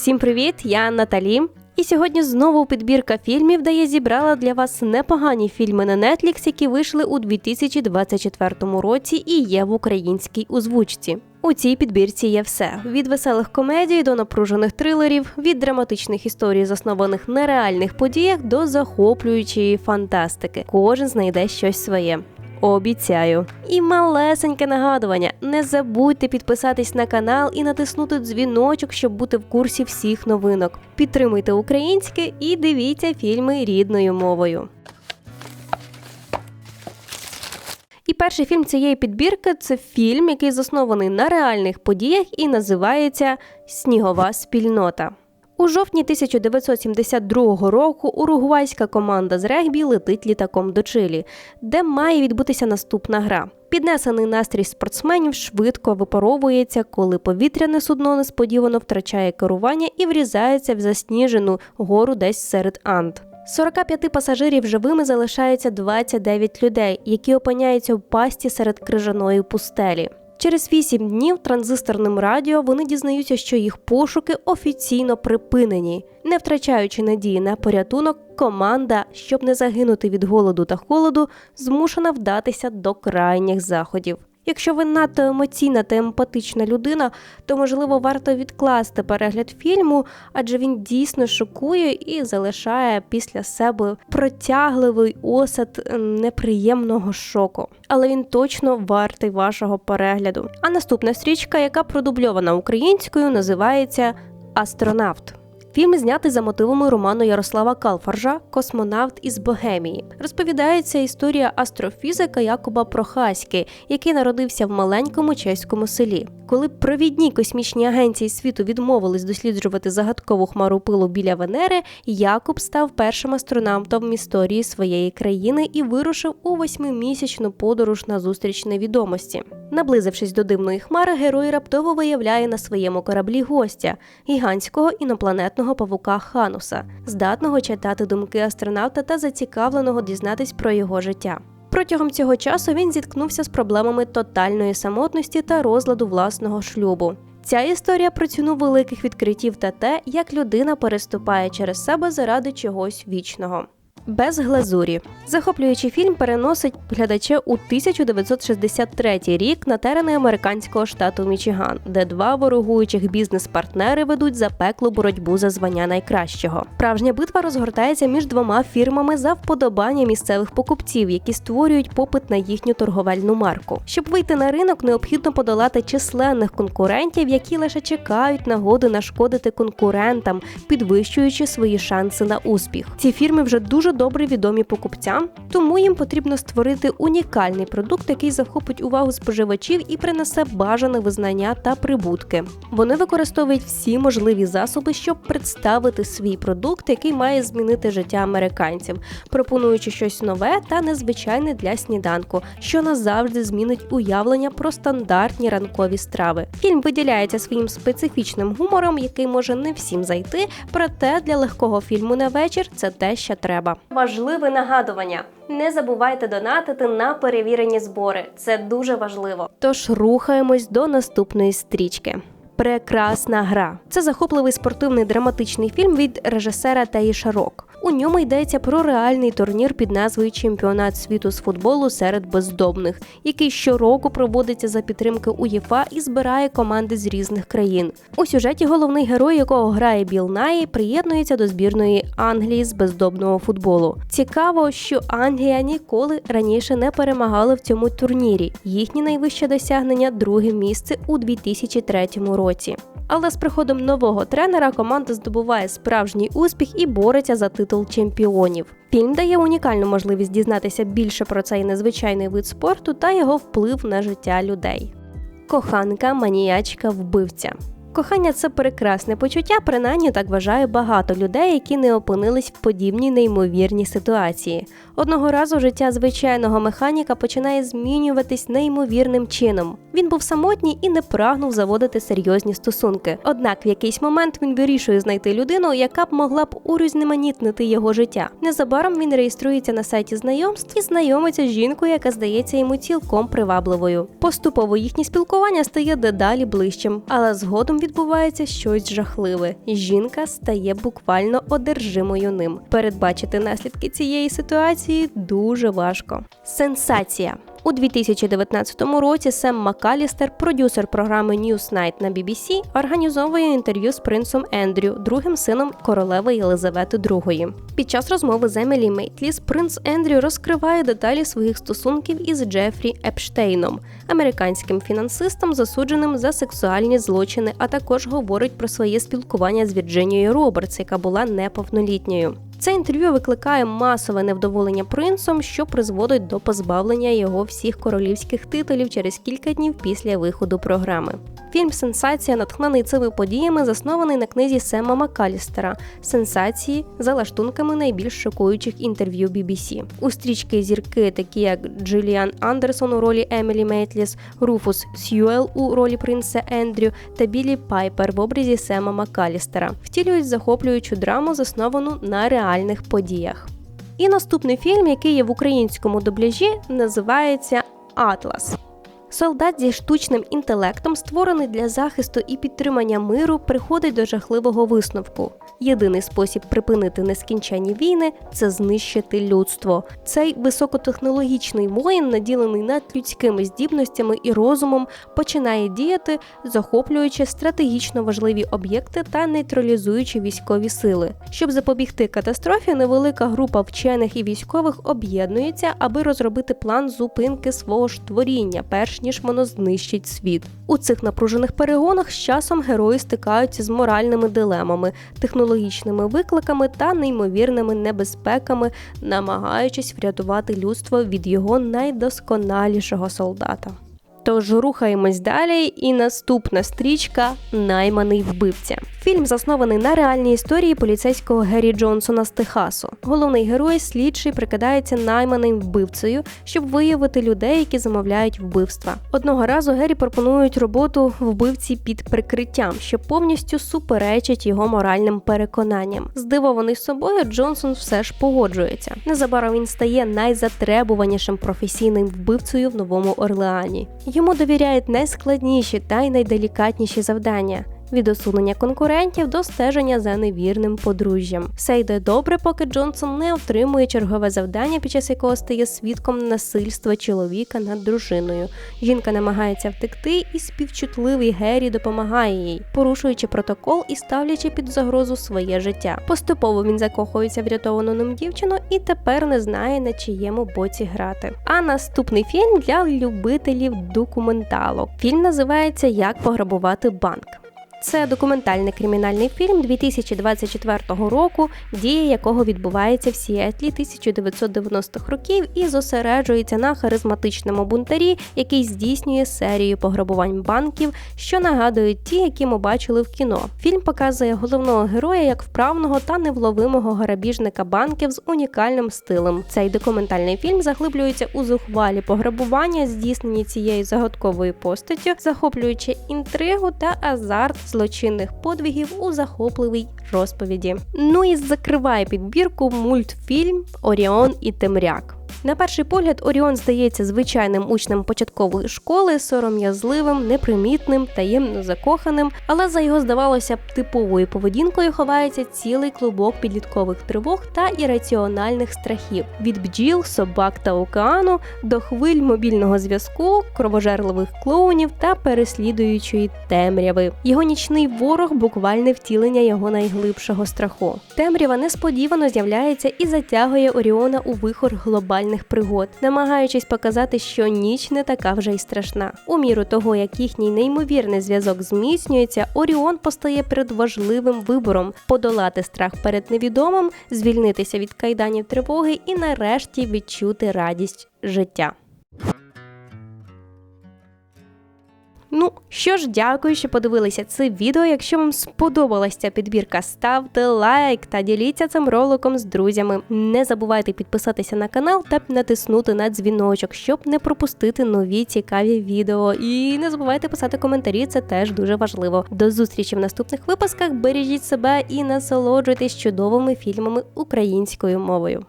Всім привіт! Я Наталі. І сьогодні знову підбірка фільмів, де я зібрала для вас непогані фільми на Netflix, які вийшли у 2024 році і є в українській озвучці. У цій підбірці є все: від веселих комедій до напружених трилерів, від драматичних історій, заснованих на реальних подіях, до захоплюючої фантастики. Кожен знайде щось своє. Обіцяю. І малесеньке нагадування: не забудьте підписатись на канал і натиснути дзвіночок, щоб бути в курсі всіх новинок. Підтримуйте українське і дивіться фільми рідною мовою. І перший фільм цієї підбірки це фільм, який заснований на реальних подіях і називається Снігова спільнота. У жовтні 1972 року уругвайська команда з регбі летить літаком до Чилі, де має відбутися наступна гра. Піднесений настрій спортсменів швидко випаровується, коли повітряне судно несподівано втрачає керування і врізається в засніжену гору десь серед Анд. З 45 пасажирів живими залишається 29 людей, які опиняються в пасті серед крижаної пустелі. Через вісім днів транзисторним радіо вони дізнаються, що їх пошуки офіційно припинені. Не втрачаючи надії на порятунок, команда, щоб не загинути від голоду та холоду, змушена вдатися до крайніх заходів. Якщо ви надто емоційна та емпатична людина, то можливо варто відкласти перегляд фільму, адже він дійсно шокує і залишає після себе протягливий осад неприємного шоку. Але він точно вартий вашого перегляду. А наступна стрічка, яка продубльована українською, називається Астронавт. Фільм знятий за мотивами роману Ярослава Калфаржа Космонавт із Богемії. Розповідається історія астрофізика Якоба Прохаськи, який народився в маленькому чеському селі. Коли провідні космічні агенції світу відмовились досліджувати загадкову хмару пилу біля Венери, Якоб став першим астронавтом в історії своєї країни і вирушив у восьмимісячну подорож на зустріч невідомості. Наблизившись до дивної хмари, герой раптово виявляє на своєму кораблі гостя гігантського інопланетного павука Хануса, здатного читати думки астронавта та зацікавленого дізнатись про його життя. Протягом цього часу він зіткнувся з проблемами тотальної самотності та розладу власного шлюбу. Ця історія про ціну великих відкриттів та те, як людина переступає через себе заради чогось вічного. Без глазурі захоплюючий фільм переносить глядача у 1963 рік на терени американського штату Мічиган, де два ворогуючих бізнес-партнери ведуть запеклу боротьбу за звання найкращого. Справжня битва розгортається між двома фірмами за вподобання місцевих покупців, які створюють попит на їхню торговельну марку. Щоб вийти на ринок, необхідно подолати численних конкурентів, які лише чекають нагоди нашкодити конкурентам, підвищуючи свої шанси на успіх. Ці фірми вже дуже добре відомі покупцям, тому їм потрібно створити унікальний продукт, який захопить увагу споживачів і принесе бажане визнання та прибутки. Вони використовують всі можливі засоби, щоб представити свій продукт, який має змінити життя американців, пропонуючи щось нове та незвичайне для сніданку, що назавжди змінить уявлення про стандартні ранкові страви. Фільм виділяється своїм специфічним гумором, який може не всім зайти, проте для легкого фільму на вечір це те, що треба. Важливе нагадування: не забувайте донатити на перевірені збори. Це дуже важливо. Тож рухаємось до наступної стрічки. Прекрасна гра. Це захопливий спортивний драматичний фільм від режисера Таїша Шарок. У ньому йдеться про реальний турнір під назвою Чемпіонат світу з футболу серед бездомних, який щороку проводиться за підтримки УЄФА і збирає команди з різних країн. У сюжеті головний герой, якого грає Біл Наї, приєднується до збірної Англії з бездомного футболу. Цікаво, що Англія ніколи раніше не перемагала в цьому турнірі. Їхнє найвище досягнення друге місце у 2003 році. Але з приходом нового тренера команда здобуває справжній успіх і бореться за титул чемпіонів. Фільм дає унікальну можливість дізнатися більше про цей незвичайний вид спорту та його вплив на життя людей. Коханка, маніячка, вбивця. Кохання це прекрасне почуття, принаймні так вважає багато людей, які не опинились в подібній неймовірній ситуації. Одного разу життя звичайного механіка починає змінюватись неймовірним чином. Він був самотній і не прагнув заводити серйозні стосунки. Однак в якийсь момент він вирішує знайти людину, яка б могла б урізноманітнити його життя. Незабаром він реєструється на сайті знайомств і знайомиться з жінкою, яка здається йому цілком привабливою. Поступово їхнє спілкування стає дедалі ближчим, але згодом відбувається щось жахливе. Жінка стає буквально одержимою ним. Передбачити наслідки цієї ситуації дуже важко. Сенсація. У 2019 році Сем Макалістер, продюсер програми Newsnight на BBC, організовує інтерв'ю з принцем Ендрю, другим сином королеви Єлизавети II. Під час розмови з Емілі Мейтліс принц Ендрю розкриває деталі своїх стосунків із Джефрі Епштейном, американським фінансистом, засудженим за сексуальні злочини, а також говорить про своє спілкування з Вірджинією Робертс, яка була неповнолітньою. Це інтерв'ю викликає масове невдоволення принцом, що призводить до позбавлення його всіх королівських титулів через кілька днів після виходу програми. Фільм Сенсація, натхнений цими подіями, заснований на книзі Сема Макалістера Сенсації за лаштунками найбільш шокуючих інтерв'ю BBC. У стрічки зірки, такі як Джиліан Андерсон у ролі Емілі Мейтліс, Руфус Сьюел у ролі принца Ендрю та Білі Пайпер в образі Сема Макалістера, втілюють захоплюючу драму, засновану на реальних подіях. І наступний фільм, який є в українському дубляжі, називається Атлас. Солдат зі штучним інтелектом, створений для захисту і підтримання миру, приходить до жахливого висновку. Єдиний спосіб припинити нескінченні війни це знищити людство. Цей високотехнологічний воїн, наділений надлюдськими здібностями і розумом, починає діяти, захоплюючи стратегічно важливі об'єкти та нейтралізуючи військові сили. Щоб запобігти катастрофі, невелика група вчених і військових об'єднується, аби розробити план зупинки свого ж творіння, перш ніж воно знищить світ. У цих напружених перегонах з часом герої стикаються з моральними дилемами, технологічними викликами та неймовірними небезпеками, намагаючись врятувати людство від його найдосконалішого солдата. Тож рухаємось далі, і наступна стрічка Найманий вбивця. Фільм заснований на реальній історії поліцейського Геррі Джонсона з Техасу. Головний герой слідчий прикидається найманим вбивцею, щоб виявити людей, які замовляють вбивства. Одного разу Геррі пропонують роботу вбивці під прикриттям, що повністю суперечить його моральним переконанням. Здивований собою, Джонсон все ж погоджується. Незабаром він стає найзатребуванішим професійним вбивцею в новому Орлеані. Йому довіряють найскладніші та й найделікатніші завдання. Від усунення конкурентів до стеження за невірним подружжям. Все йде добре, поки Джонсон не отримує чергове завдання, під час якого стає свідком насильства чоловіка над дружиною. Жінка намагається втекти, і співчутливий Геррі допомагає їй, порушуючи протокол і ставлячи під загрозу своє життя. Поступово він закохується в рятовану ним дівчину і тепер не знає на чиєму боці грати. А наступний фільм для любителів документалок. Фільм називається Як пограбувати банк. Це документальний кримінальний фільм 2024 року, дія якого відбувається в Сіетлі 1990-х років і зосереджується на харизматичному бунтарі, який здійснює серію пограбувань банків, що нагадують ті, які ми бачили в кіно. Фільм показує головного героя як вправного та невловимого грабіжника банків з унікальним стилем. Цей документальний фільм заглиблюється у зухвалі пограбування, здійснені цією загадковою постаттю, захоплюючи інтригу та азарт злочинних подвигів у захопливій розповіді. Ну і закриває підбірку мультфільм Оріон і Темряк. На перший погляд, Оріон здається звичайним учнем початкової школи, сором'язливим, непримітним, таємно закоханим, але за його здавалося б типовою поведінкою ховається цілий клубок підліткових тривог та ірраціональних страхів від бджіл, собак та океану до хвиль мобільного зв'язку, кровожерливих клоунів та переслідуючої темряви. Його нічний ворог буквальне втілення його найглибшого страху. Темрява несподівано з'являється і затягує Оріона у вихор глобальних пригод, намагаючись показати, що ніч не така вже й страшна. У міру того, як їхній неймовірний зв'язок зміцнюється, Оріон постає перед важливим вибором подолати страх перед невідомим, звільнитися від кайданів тривоги і нарешті відчути радість життя. Ну що ж, дякую, що подивилися це відео. Якщо вам сподобалася ця підбірка, ставте лайк та діліться цим роликом з друзями. Не забувайте підписатися на канал та натиснути на дзвіночок, щоб не пропустити нові цікаві відео. І не забувайте писати коментарі, це теж дуже важливо. До зустрічі в наступних випусках. Бережіть себе і насолоджуйтесь чудовими фільмами українською мовою.